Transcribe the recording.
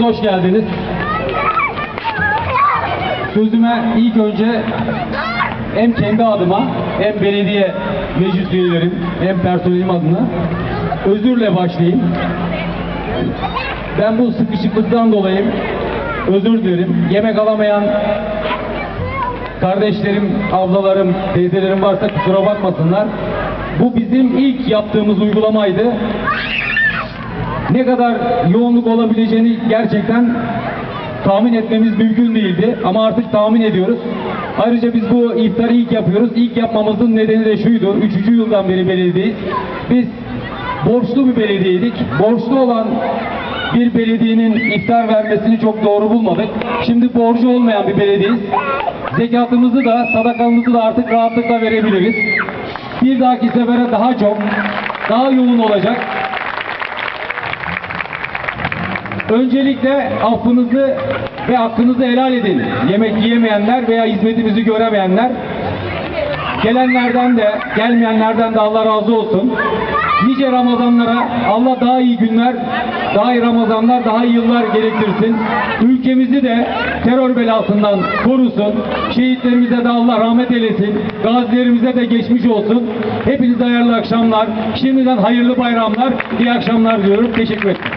Hoş geldiniz. Sözüme ilk önce hem kendi adıma hem belediye meclis üyelerim hem personelim adına özürle başlayayım. Ben bu sıkışıklıktan dolayı özür dilerim. Yemek alamayan kardeşlerim, ablalarım, teyzelerim varsa kusura bakmasınlar. Bu bizim ilk yaptığımız uygulamaydı. Ne kadar yoğunluk olabileceğini gerçekten tahmin etmemiz mümkün değildi ama artık tahmin ediyoruz. Ayrıca biz bu iftarı ilk yapıyoruz. İlk yapmamızın nedeni de şuydu. Üçüncü yıldan beri belediyeyiz. Biz borçlu bir belediyeydik. Borçlu olan bir belediyenin iftar vermesini çok doğru bulmadık. Şimdi borcu olmayan bir belediyeyiz. Zekatımızı da sadakamızı da artık rahatlıkla verebiliriz. Bir dahaki sefere daha çok, daha yoğun olacak. Öncelikle affınızı ve hakkınızı helal edin. Yemek yiyemeyenler veya hizmetimizi göremeyenler. Gelenlerden de, gelmeyenlerden de Allah razı olsun. Nice Ramazanlara Allah daha iyi günler, daha iyi Ramazanlar, daha iyi yıllar gerektirsin. Ülkemizi de terör belasından korusun. Şehitlerimize de Allah rahmet eylesin. Gazilerimize de geçmiş olsun. Hepinize hayırlı akşamlar. Şimdiden hayırlı bayramlar, iyi akşamlar diyorum. Teşekkür ederim.